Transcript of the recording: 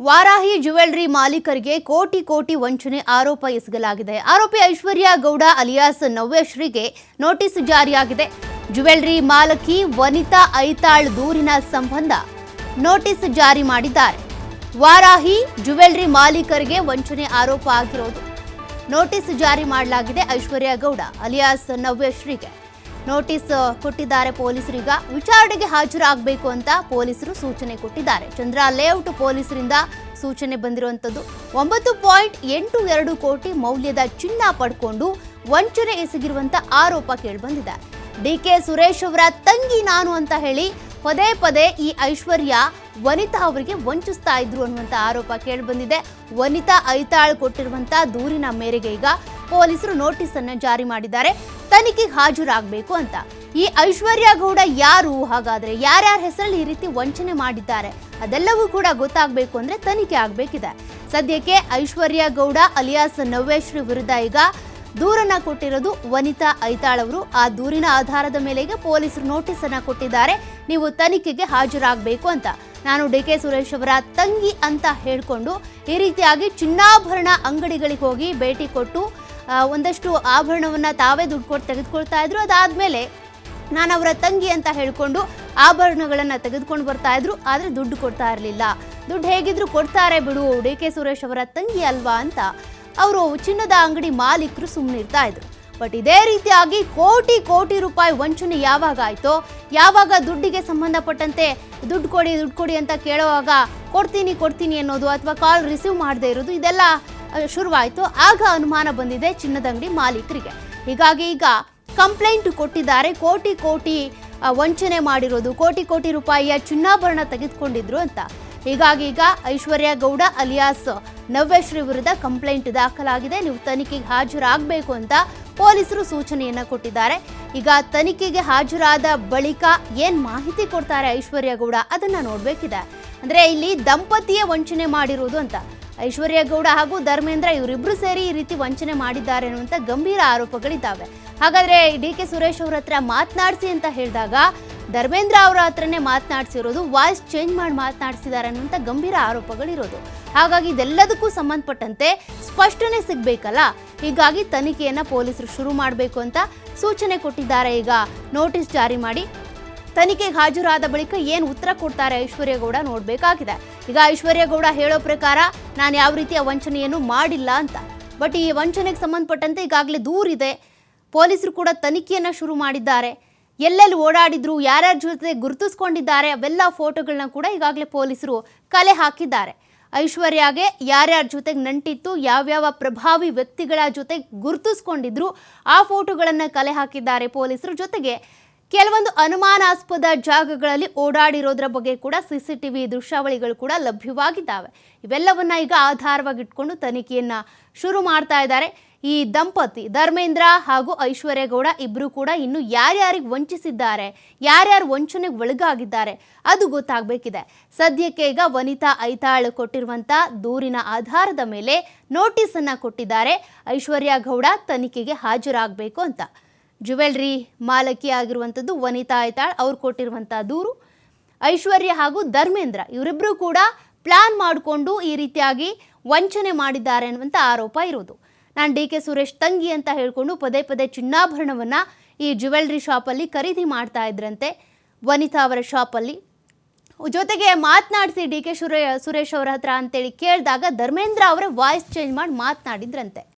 Varahi jewellery ಮಾಲೀಕರಿಗೆ ಕೋಟಿ ಕೋಟಿ ವಂಚನೆ ಆರೋಪ ಎಸಗಲಾಗಿದೆ. ಆರೋಪಿ ಐಶ್ವರ್ಯ ಗೌಡ ಅಲಿಯಾಸ್ ನವ್ಯಶ್ರೀಗೆ ನೋಟಿಸ್ ಜಾರಿಯಾಗಿದೆ. ಜ್ಯುವೆಲ್ರಿ ಮಾಲಕಿ ವನಿತಾ ಐತಾಳ್ ದೂರಿನ ಸಂಬಂಧ ನೋಟಿಸ್ ಜಾರಿ ಮಾಡಿದ್ದಾರೆ. ವಾರಾಹಿ ಜ್ಯುವೆಲ್ರಿ ಮಾಲೀಕರಿಗೆ ವಂಚನೆ ಆರೋಪ ಆಗಿರೋದು. ನೋಟಿಸ್ ಜಾರಿ ಮಾಡಲಾಗಿದೆ ಐಶ್ವರ್ಯ ಗೌಡ ಅಲಿಯಾಸ್ ನವ್ಯಶ್ರೀಗೆ. ನೋಟಿಸ್ ಕೊಟ್ಟಿದ್ದಾರೆ ಪೊಲೀಸರೀಗ ವಿಚಾರಣೆಗೆ ಹಾಜರಾಗಬೇಕು ಅಂತ ಪೊಲೀಸರು ಸೂಚನೆ ಕೊಟ್ಟಿದ್ದಾರೆ. ಚಂದ್ರ ಲೇಔಟ್ ಪೊಲೀಸರಿಂದ ಸೂಚನೆ ಬಂದಿರುವಂಥದ್ದು. ಒಂಬತ್ತು ಪಾಯಿಂಟ್ ಎಂಟು ಎರಡು ಕೋಟಿ ಮೌಲ್ಯದ ಚಿನ್ನ ಪಡ್ಕೊಂಡು ವಂಚನೆ ಎಸಗಿರುವಂಥ ಆರೋಪ ಕೇಳಿಬಂದಿದೆ. ಡಿ ಕೆ ಸುರೇಶ್ ಅವರ ತಂಗಿ ನಾನು ಅಂತ ಹೇಳಿ ಪದೇ ಪದೇ ಈ ಐಶ್ವರ್ಯ ವನಿತಾ ಅವರಿಗೆ ವಂಚಿಸ್ತಾ ಇದ್ರು ಅನ್ನುವಂಥ ಆರೋಪ ಕೇಳಿಬಂದಿದೆ. ವನಿತಾ ಐತಾಳ್ ಕೊಟ್ಟಿರುವಂಥ ದೂರಿನ ಮೇರೆಗೆ ಈಗ ಪೊಲೀಸರು ನೋಟಿಸ್ ಅನ್ನು ಜಾರಿ ಮಾಡಿದ್ದಾರೆ. ತನಿಖೆಗೆ ಹಾಜರಾಗಬೇಕು ಅಂತ. ಈ ಐಶ್ವರ್ಯ ಗೌಡ ಯಾರು? ಹಾಗಾದ್ರೆ ಯಾರ್ಯಾರ ಹೆಸರಲ್ಲಿ ಈ ರೀತಿ ವಂಚನೆ ಮಾಡಿದ್ದಾರೆ? ಅದೆಲ್ಲವೂ ಕೂಡ ಗೊತ್ತಾಗಬೇಕು ಅಂದ್ರೆ ತನಿಖೆ ಆಗಬೇಕಿದೆ. ಸದ್ಯಕ್ಕೆ ಐಶ್ವರ್ಯ ಗೌಡ ಅಲಿಯಾಸ್ ನವ್ಯಶ್ರೀ ವಿರುದ್ಧ ಈಗ ದೂರನ್ನ ಕೊಟ್ಟಿರೋದು ವನಿತಾ ಐತಾಳ್ ಅವರು. ಆ ದೂರಿನ ಆಧಾರದ ಮೇಲೆಗೆ ಪೊಲೀಸರು ನೋಟಿಸ್ ಅನ್ನ ಕೊಟ್ಟಿದ್ದಾರೆ. ನೀವು ತನಿಖೆಗೆ ಹಾಜರಾಗಬೇಕು ಅಂತ. ನಾನು ಡಿ ಕೆ ಸುರೇಶ್ ಅವರ ತಂಗಿ ಅಂತ ಹೇಳಿಕೊಂಡು ಈ ರೀತಿಯಾಗಿ ಚಿನ್ನಾಭರಣ ಅಂಗಡಿಗಳಿಗೆ ಹೋಗಿ ಭೇಟಿ ಕೊಟ್ಟು ಒಂದಷ್ಟು ಆಭರಣವನ್ನು ತಾವೇ ದುಡ್ಡು ಕೊಟ್ಟು ತೆಗೆದುಕೊಳ್ತಾ ಇದ್ರು. ಅದಾದ್ಮೇಲೆ ನಾನು ಅವರ ತಂಗಿ ಅಂತ ಹೇಳಿಕೊಂಡು ಆಭರಣಗಳನ್ನು ತೆಗೆದುಕೊಂಡು ಬರ್ತಾ ಇದ್ರು. ಆದರೆ ದುಡ್ಡು ಕೊಡ್ತಾ ಇರಲಿಲ್ಲ. ದುಡ್ಡು ಹೇಗಿದ್ರು ಕೊಡ್ತಾರೆ ಬಿಡು, ಡಿ ಕೆ ಸುರೇಶ್ ಅವರ ತಂಗಿ ಅಲ್ವಾ ಅಂತ ಅವರು ಚಿನ್ನದ ಅಂಗಡಿ ಮಾಲೀಕರು ಸುಮ್ಮನಿರ್ತಾ ಇದ್ರು. ಬಟ್ ಇದೇ ರೀತಿಯಾಗಿ ಕೋಟಿ ಕೋಟಿ ರೂಪಾಯಿ ವಂಚನೆ ಯಾವಾಗ ಆಯ್ತೋ, ಯಾವಾಗ ದುಡ್ಡಿಗೆ ಸಂಬಂಧಪಟ್ಟಂತೆ ದುಡ್ಡು ಕೊಡಿ ದುಡ್ಡು ಕೊಡಿ ಅಂತ ಕೇಳುವಾಗ ಕೊಡ್ತೀನಿ ಕೊಡ್ತೀನಿ ಅನ್ನೋದು ಅಥವಾ ಕಾಲ್ ರಿಸೀವ್ ಮಾಡದೇ ಇರೋದು, ಇದೆಲ್ಲ ಶುರುವಾಯ್ತು. ಆಗ ಅನುಮಾನ ಬಂದಿದೆ ಚಿನ್ನದ ಅಂಗಡಿ ಮಾಲೀಕರಿಗೆ. ಹೀಗಾಗಿ ಈಗ ಕಂಪ್ಲೇಂಟ್ ಕೊಟ್ಟಿದ್ದಾರೆ. ಕೋಟಿ ಕೋಟಿ ವಂಚನೆ ಮಾಡಿರೋದು, ಕೋಟಿ ಕೋಟಿ ರೂಪಾಯಿಯ ಚಿನ್ನಾಭರಣ ತೆಗೆದುಕೊಂಡಿದ್ರು ಅಂತ. ಹೀಗಾಗಿ ಈಗ ಐಶ್ವರ್ಯ ಗೌಡ ಅಲಿಯಾಸ್ ನವ್ಯಶ್ರೀ ವಿರುದ್ಧ ಕಂಪ್ಲೇಂಟ್ ದಾಖಲಾಗಿದೆ. ನೀವು ತನಿಖೆಗೆ ಹಾಜರಾಗಬೇಕು ಅಂತ ಪೊಲೀಸರು ಸೂಚನೆಯನ್ನ ಕೊಟ್ಟಿದ್ದಾರೆ. ಈಗ ತನಿಖೆಗೆ ಹಾಜರಾದ ಬಳಿಕ ಏನ್ ಮಾಹಿತಿ ಕೊಡ್ತಾರೆ ಐಶ್ವರ್ಯ ಗೌಡ? ಅದನ್ನ ನೋಡ್ಬೇಕಿದೆ. ಅಂದ್ರೆ ಇಲ್ಲಿ ದಂಪತಿಯೇ ವಂಚನೆ ಮಾಡಿರೋದು ಅಂತ. ಐಶ್ವರ್ಯ ಗೌಡ ಹಾಗೂ ಧರ್ಮೇಂದ್ರ ಇವರಿಬ್ರು ಸೇರಿ ಈ ರೀತಿ ವಂಚನೆ ಮಾಡಿದ್ದಾರೆ ಅನ್ನುವಂಥ ಗಂಭೀರ ಆರೋಪಗಳಿದ್ದಾವೆ. ಹಾಗಾದ್ರೆ ಡಿ ಕೆ ಸುರೇಶ್ ಅವ್ರ ಹತ್ರ ಮಾತನಾಡಿಸಿ ಅಂತ ಹೇಳಿದಾಗ ಧರ್ಮೇಂದ್ರ ಅವರ ಹತ್ರನೇ ಮಾತನಾಡಿಸಿರೋದು ವಾಯ್ಸ್ ಚೇಂಜ್ ಮಾಡಿ ಮಾತನಾಡಿಸಿದ್ದಾರೆ ಅನ್ನುವಂಥ ಗಂಭೀರ ಆರೋಪಗಳಿರೋದು. ಹಾಗಾಗಿ ಇದೆಲ್ಲದಕ್ಕೂ ಸಂಬಂಧಪಟ್ಟಂತೆ ಸ್ಪಷ್ಟನೆ ಸಿಗ್ಬೇಕಲ್ಲ? ಹೀಗಾಗಿ ತನಿಖೆಯನ್ನ ಪೊಲೀಸರು ಶುರು ಮಾಡಬೇಕು ಅಂತ ಸೂಚನೆ ಕೊಟ್ಟಿದ್ದಾರೆ. ಈಗ ನೋಟಿಸ್ ಜಾರಿ ಮಾಡಿ ತನಿಖೆಗೆ ಹಾಜರಾದ ಬಳಿಕ ಏನು ಉತ್ತರ ಕೊಡ್ತಾರೆ ಐಶ್ವರ್ಯ ಗೌಡ ನೋಡಬೇಕಾಗಿದೆ. ಈಗ ಐಶ್ವರ್ಯ ಗೌಡ ಹೇಳೋ ಪ್ರಕಾರ ನಾನು ಯಾವ ರೀತಿಯ ವಂಚನೆಯನ್ನು ಮಾಡಿಲ್ಲ ಅಂತ. ಬಟ್ ಈ ವಂಚನೆಗೆ ಸಂಬಂಧಪಟ್ಟಂತೆ ಈಗಾಗಲೇ ದೂರಿದೆ ಪೊಲೀಸರು ಕೂಡ ತನಿಖೆಯನ್ನು ಶುರು ಮಾಡಿದ್ದಾರೆ. ಎಲ್ಲೆಲ್ಲಿ ಓಡಾಡಿದ್ರು, ಯಾರ್ಯಾರ ಜೊತೆ ಗುರುತಿಸ್ಕೊಂಡಿದ್ದಾರೆ, ಅವೆಲ್ಲ ಫೋಟೋಗಳನ್ನ ಕೂಡ ಈಗಾಗಲೇ ಪೊಲೀಸರು ಕಲೆ ಹಾಕಿದ್ದಾರೆ. ಐಶ್ವರ್ಯಾಗೆ ಯಾರ್ಯಾರ ಜೊತೆಗೆ ನಂಟಿತ್ತು, ಯಾವ್ಯಾವ ಪ್ರಭಾವಿ ವ್ಯಕ್ತಿಗಳ ಜೊತೆ ಗುರುತಿಸ್ಕೊಂಡಿದ್ರು, ಆ ಫೋಟೋಗಳನ್ನು ಕಲೆ ಹಾಕಿದ್ದಾರೆ ಪೊಲೀಸರು ಜೊತೆಗೆ. ಕೆಲವೊಂದು ಅನುಮಾನಾಸ್ಪದ ಜಾಗಗಳಲ್ಲಿ ಓಡಾಡಿರೋದ್ರ ಬಗ್ಗೆ ಕೂಡ ಸಿ ಸಿ ಟಿ ವಿ ದೃಶ್ಯಾವಳಿಗಳು ಕೂಡ ಲಭ್ಯವಾಗಿದ್ದಾವೆ. ಇವೆಲ್ಲವನ್ನ ಈಗ ಆಧಾರವಾಗಿಟ್ಕೊಂಡು ತನಿಖೆಯನ್ನ ಶುರು ಮಾಡ್ತಾ ಇದ್ದಾರೆ. ಈ ದಂಪತಿ ಧರ್ಮೇಂದ್ರ ಹಾಗೂ ಐಶ್ವರ್ಯಗೌಡ ಇಬ್ಬರು ಕೂಡ ಇನ್ನು ಯಾರ್ಯಾರಿಗೆ ವಂಚಿಸಿದ್ದಾರೆ, ಯಾರ್ಯಾರು ವಂಚನೆಗೆ ಒಳಗಾಗಿದ್ದಾರೆ ಅದು ಗೊತ್ತಾಗಬೇಕಿದೆ. ಸದ್ಯಕ್ಕೆ ಈಗ ವನಿತಾ ಐತಾಳು ಕೊಟ್ಟಿರುವಂಥ ದೂರಿನ ಆಧಾರದ ಮೇಲೆ ನೋಟಿಸ್ ಅನ್ನ ಕೊಟ್ಟಿದ್ದಾರೆ. ಐಶ್ವರ್ಯ ಗೌಡ ತನಿಖೆಗೆ ಹಾಜರಾಗಬೇಕು ಅಂತ. ಜ್ಯುವೆಲ್ರಿ ಮಾಲಕಿ ಆಗಿರುವಂಥದ್ದು ವನಿತಾ ಆಯ್ತಾಳ್ ಅವ್ರು ಕೊಟ್ಟಿರುವಂಥ ದೂರು. ಐಶ್ವರ್ಯ ಹಾಗೂ ಧರ್ಮೇಂದ್ರ ಇವರಿಬ್ಬರು ಕೂಡ ಪ್ಲಾನ್ ಮಾಡಿಕೊಂಡು ಈ ರೀತಿಯಾಗಿ ವಂಚನೆ ಮಾಡಿದ್ದಾರೆ ಅನ್ನುವಂಥ ಆರೋಪ ಇರೋದು. ನಾನು ಡಿ ಕೆ ಸುರೇಶ್ ತಂಗಿ ಅಂತ ಹೇಳಿಕೊಂಡು ಪದೇ ಪದೇ ಚಿನ್ನಾಭರಣವನ್ನು ಈ ಜ್ಯುವೆಲ್ರಿ ಶಾಪಲ್ಲಿ ಖರೀದಿ ಮಾಡ್ತಾ ಇದ್ರಂತೆ ವನಿತಾ ಅವರ ಶಾಪಲ್ಲಿ ಜೊತೆಗೆ ಮಾತನಾಡಿಸಿ ಡಿ ಕೆ ಸುರೇ, ಸುರೇಶ್ ಅವರ ಹತ್ರ ಅಂತೇಳಿ ಕೇಳಿದಾಗ ಧರ್ಮೇಂದ್ರ ಅವರ ವಾಯ್ಸ್ ಚೇಂಜ್ ಮಾಡಿ ಮಾತನಾಡಿದ್ರಂತೆ.